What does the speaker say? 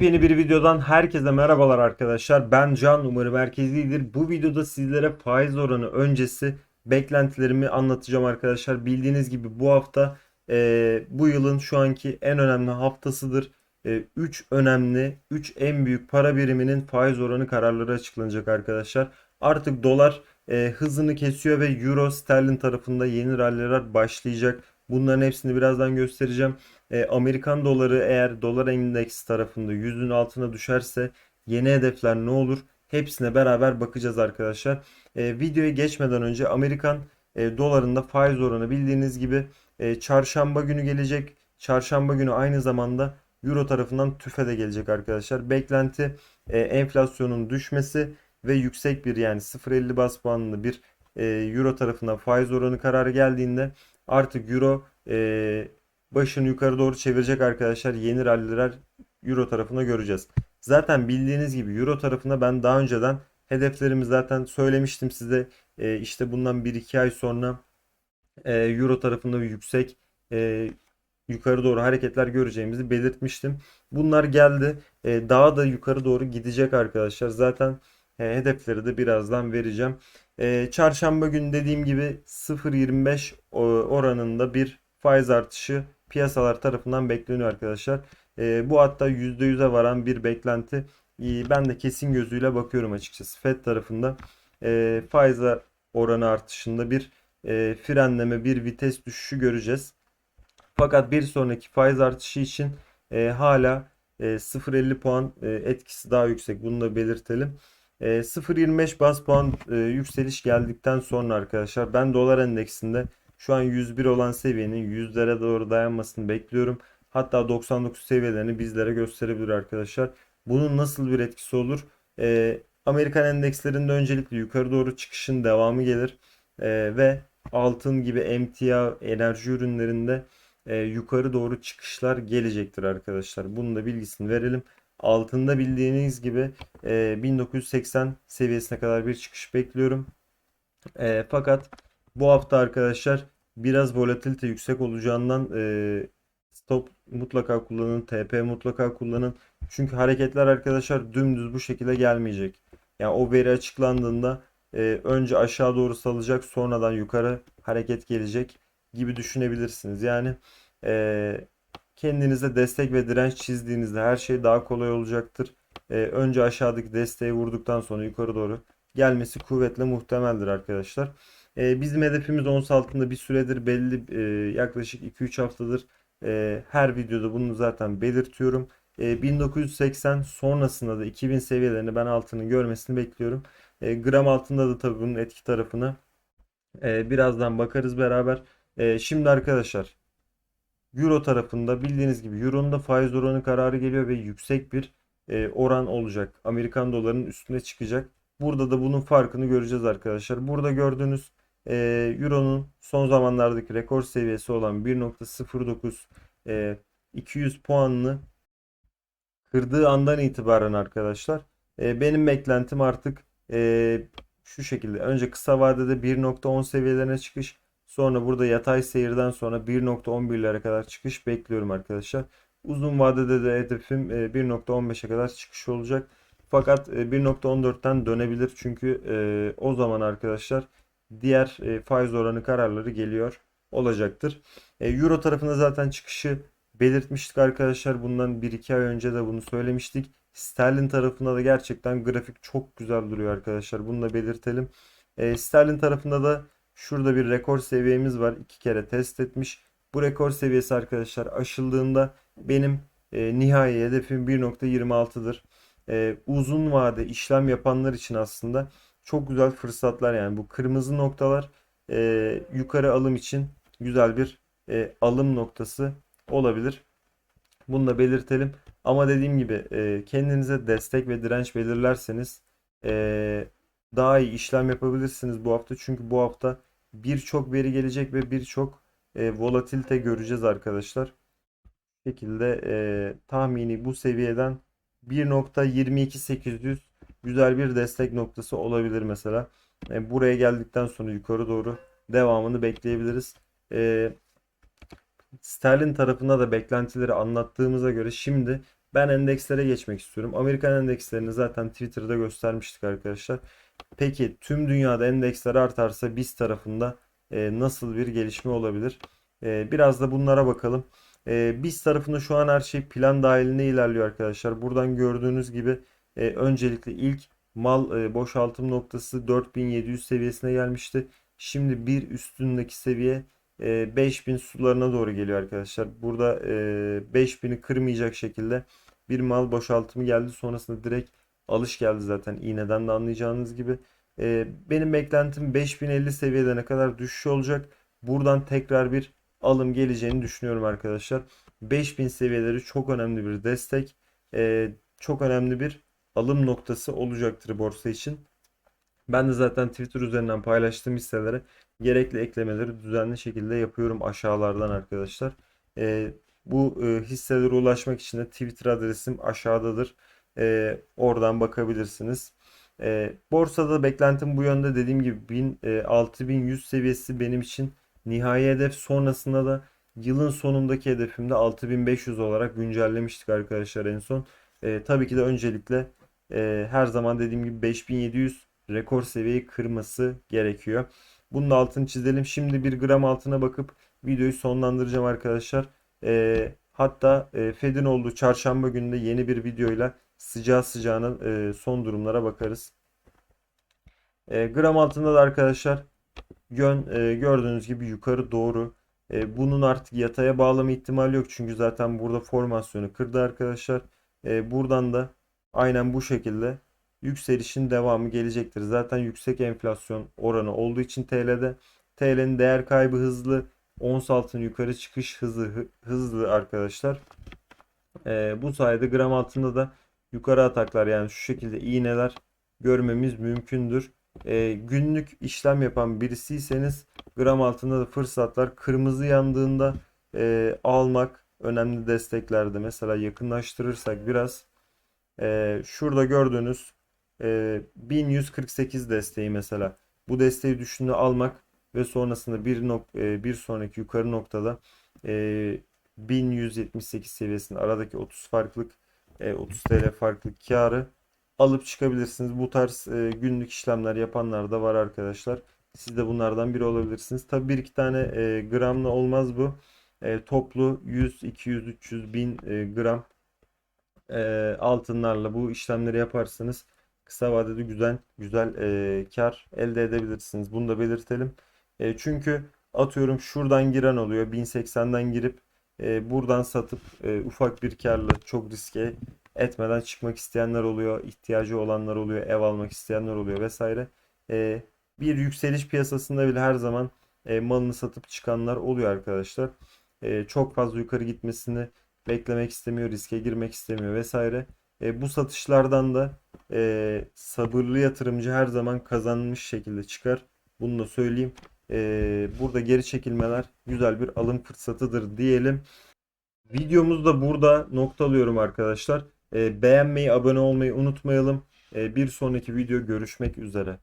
Yeni bir videodan herkese merhabalar arkadaşlar. Ben Can umarım herkes iyidir. Bu videoda sizlere faiz oranı öncesi beklentilerimi anlatacağım arkadaşlar. Bildiğiniz gibi bu hafta e, bu yılın şu anki en önemli haftasıdır. 3 önemli, 3 en büyük para biriminin faiz oranı kararları açıklanacak arkadaşlar. Artık dolar e, hızını kesiyor ve euro sterlin tarafında yeni ralliler başlayacak. Bunların hepsini birazdan göstereceğim. E, Amerikan doları eğer dolar endeksi tarafında 100'ün altına düşerse yeni hedefler ne olur? Hepsine beraber bakacağız arkadaşlar. E, videoya geçmeden önce Amerikan e, dolarında faiz oranı bildiğiniz gibi e, çarşamba günü gelecek. Çarşamba günü aynı zamanda Euro tarafından TÜFE de gelecek arkadaşlar. Beklenti e, enflasyonun düşmesi ve yüksek bir yani 0.50 bas puanlı bir e, Euro tarafından faiz oranı kararı geldiğinde artık Euro e, başını yukarı doğru çevirecek arkadaşlar. Yeni ralliler Euro tarafına göreceğiz. Zaten bildiğiniz gibi Euro tarafına ben daha önceden hedeflerimi zaten söylemiştim size. E, işte bundan 1-2 ay sonra e, Euro tarafında yüksek e, yukarı doğru hareketler göreceğimizi belirtmiştim. Bunlar geldi. E, daha da yukarı doğru gidecek arkadaşlar. Zaten e, hedefleri de birazdan vereceğim. E, çarşamba günü dediğim gibi 0.25 o- oranında bir faiz artışı piyasalar tarafından bekleniyor arkadaşlar. E, bu hatta %100'e varan bir beklenti. E, ben de kesin gözüyle bakıyorum açıkçası. Fed tarafında e, faiz oranı artışında bir e, frenleme, bir vites düşüşü göreceğiz. Fakat bir sonraki faiz artışı için e, hala e, 0.50 puan e, etkisi daha yüksek. Bunu da belirtelim. E, 0.25 bas puan e, yükseliş geldikten sonra arkadaşlar ben dolar endeksinde şu an 101 olan seviyenin 100'lere doğru dayanmasını bekliyorum. Hatta 99 seviyelerini bizlere gösterebilir arkadaşlar. Bunun nasıl bir etkisi olur? E, Amerikan endekslerinde öncelikle yukarı doğru çıkışın devamı gelir. E, ve altın gibi emtia enerji ürünlerinde e, yukarı doğru çıkışlar gelecektir arkadaşlar. Bunun da bilgisini verelim. Altında bildiğiniz gibi e, 1980 seviyesine kadar bir çıkış bekliyorum. E, fakat bu hafta arkadaşlar biraz volatilite yüksek olacağından e, stop mutlaka kullanın, TP mutlaka kullanın. Çünkü hareketler arkadaşlar dümdüz bu şekilde gelmeyecek. Yani o veri açıklandığında e, önce aşağı doğru salacak, sonradan yukarı hareket gelecek gibi düşünebilirsiniz. Yani e, kendinize destek ve direnç çizdiğinizde her şey daha kolay olacaktır. E, önce aşağıdaki desteği vurduktan sonra yukarı doğru gelmesi kuvvetle muhtemeldir arkadaşlar. E, bizim hedefimiz ons altında bir süredir belli e, yaklaşık 2-3 haftadır e, her videoda bunu zaten belirtiyorum. E, 1980 sonrasında da 2000 seviyelerini ben altının görmesini bekliyorum. E, gram altında da tabii bunun etki tarafını e, birazdan bakarız beraber. E, şimdi arkadaşlar Euro tarafında bildiğiniz gibi Euro'nun da faiz oranı kararı geliyor ve yüksek bir e, oran olacak. Amerikan dolarının üstüne çıkacak. Burada da bunun farkını göreceğiz arkadaşlar. Burada gördüğünüz e, Euro'nun son zamanlardaki rekor seviyesi olan 1.09 e, 200 puanını kırdığı andan itibaren arkadaşlar e, benim beklentim artık e, şu şekilde. Önce kısa vadede 1.10 seviyelerine çıkış. Sonra burada yatay seyirden sonra 1.11'lere kadar çıkış bekliyorum arkadaşlar. Uzun vadede de hedefim e, 1.15'e kadar çıkış olacak. Fakat e, 1.14'ten dönebilir çünkü e, o zaman arkadaşlar diğer e, faiz oranı kararları geliyor olacaktır. E, Euro tarafında zaten çıkışı belirtmiştik arkadaşlar. Bundan 1-2 ay önce de bunu söylemiştik. Sterlin tarafında da gerçekten grafik çok güzel duruyor arkadaşlar. Bunu da belirtelim. E, Sterlin tarafında da şurada bir rekor seviyemiz var. İki kere test etmiş. Bu rekor seviyesi arkadaşlar aşıldığında benim e, nihai hedefim 1.26'dır. E, uzun vade işlem yapanlar için aslında çok güzel fırsatlar yani bu kırmızı noktalar e, yukarı alım için güzel bir e, alım noktası olabilir. Bunu da belirtelim. Ama dediğim gibi e, kendinize destek ve direnç belirlerseniz e, daha iyi işlem yapabilirsiniz bu hafta. Çünkü bu hafta birçok veri gelecek ve birçok e, volatilite göreceğiz arkadaşlar. Bu şekilde e, tahmini bu seviyeden 1.22800 güzel bir destek noktası olabilir mesela. E, buraya geldikten sonra yukarı doğru devamını bekleyebiliriz. E, Sterlin tarafında da beklentileri anlattığımıza göre şimdi Ben endekslere geçmek istiyorum. Amerikan endekslerini zaten Twitter'da göstermiştik arkadaşlar. Peki tüm dünyada endeksler artarsa biz tarafında e, nasıl bir gelişme olabilir? E, biraz da bunlara bakalım. E, biz tarafında şu an her şey plan dahilinde ilerliyor arkadaşlar. Buradan gördüğünüz gibi e, öncelikle ilk mal e, boşaltım noktası 4700 seviyesine gelmişti. Şimdi bir üstündeki seviye e, 5000 sularına doğru geliyor arkadaşlar. Burada e, 5000'i kırmayacak şekilde bir mal boşaltımı geldi. Sonrasında direkt alış geldi zaten iğneden de anlayacağınız gibi. E, benim beklentim 5050 seviyede kadar düşüş olacak. Buradan tekrar bir alım geleceğini düşünüyorum arkadaşlar. 5000 seviyeleri çok önemli bir destek. E, çok önemli bir alım noktası olacaktır borsa için. Ben de zaten Twitter üzerinden paylaştığım hisselere gerekli eklemeleri düzenli şekilde yapıyorum aşağılardan arkadaşlar. Ee, bu e, hisselere ulaşmak için de Twitter adresim aşağıdadır. Ee, oradan bakabilirsiniz. Ee, borsada beklentim bu yönde dediğim gibi 1000, e, 6100 seviyesi benim için nihai hedef. Sonrasında da yılın sonundaki hedefimde 6500 olarak güncellemiştik arkadaşlar en son. Ee, tabii ki de öncelikle e, her zaman dediğim gibi 5700 rekor seviyeyi kırması gerekiyor. Bunun altını çizelim. Şimdi bir gram altına bakıp videoyu sonlandıracağım arkadaşlar. E, hatta e, Fed'in olduğu çarşamba gününde yeni bir videoyla sıcağı sıcağına e, son durumlara bakarız. E, gram altında da arkadaşlar yön e, gördüğünüz gibi yukarı doğru. E, bunun artık yataya bağlama ihtimali yok. Çünkü zaten burada formasyonu kırdı arkadaşlar. E, buradan da aynen bu şekilde yükselişin devamı gelecektir. Zaten yüksek enflasyon oranı olduğu için TL'de TL'nin değer kaybı hızlı. Ons altın yukarı çıkış hızı hızlı arkadaşlar. Ee, bu sayede gram altında da yukarı ataklar yani şu şekilde iğneler görmemiz mümkündür. Ee, günlük işlem yapan birisiyseniz gram altında da fırsatlar kırmızı yandığında e, almak önemli desteklerde. Mesela yakınlaştırırsak biraz e, şurada gördüğünüz e, 1148 desteği mesela. Bu desteği düşünde almak ve sonrasında bir, nok e, bir sonraki yukarı noktada e, 1178 seviyesinde aradaki 30 farklılık e, 30 TL farklılık karı alıp çıkabilirsiniz. Bu tarz e, günlük işlemler yapanlar da var arkadaşlar. Siz de bunlardan biri olabilirsiniz. Tabi bir iki tane e, gramla olmaz bu. E, toplu 100, 200, 300, 1000 e, gram e, altınlarla bu işlemleri yaparsanız kısa vadede güzel güzel e, kar elde edebilirsiniz. Bunu da belirtelim. E, çünkü atıyorum şuradan giren oluyor. 1080'den girip e, buradan satıp e, ufak bir karla çok riske etmeden çıkmak isteyenler oluyor. ihtiyacı olanlar oluyor. Ev almak isteyenler oluyor vesaire. E, bir yükseliş piyasasında bile her zaman e, malını satıp çıkanlar oluyor arkadaşlar. E, çok fazla yukarı gitmesini beklemek istemiyor, riske girmek istemiyor vesaire. E, bu satışlardan da e, sabırlı yatırımcı her zaman kazanmış şekilde çıkar. Bunu da söyleyeyim. E, burada geri çekilmeler güzel bir alım fırsatıdır diyelim. Videomuzu da burada noktalıyorum arkadaşlar. E, beğenmeyi, abone olmayı unutmayalım. E, bir sonraki video görüşmek üzere.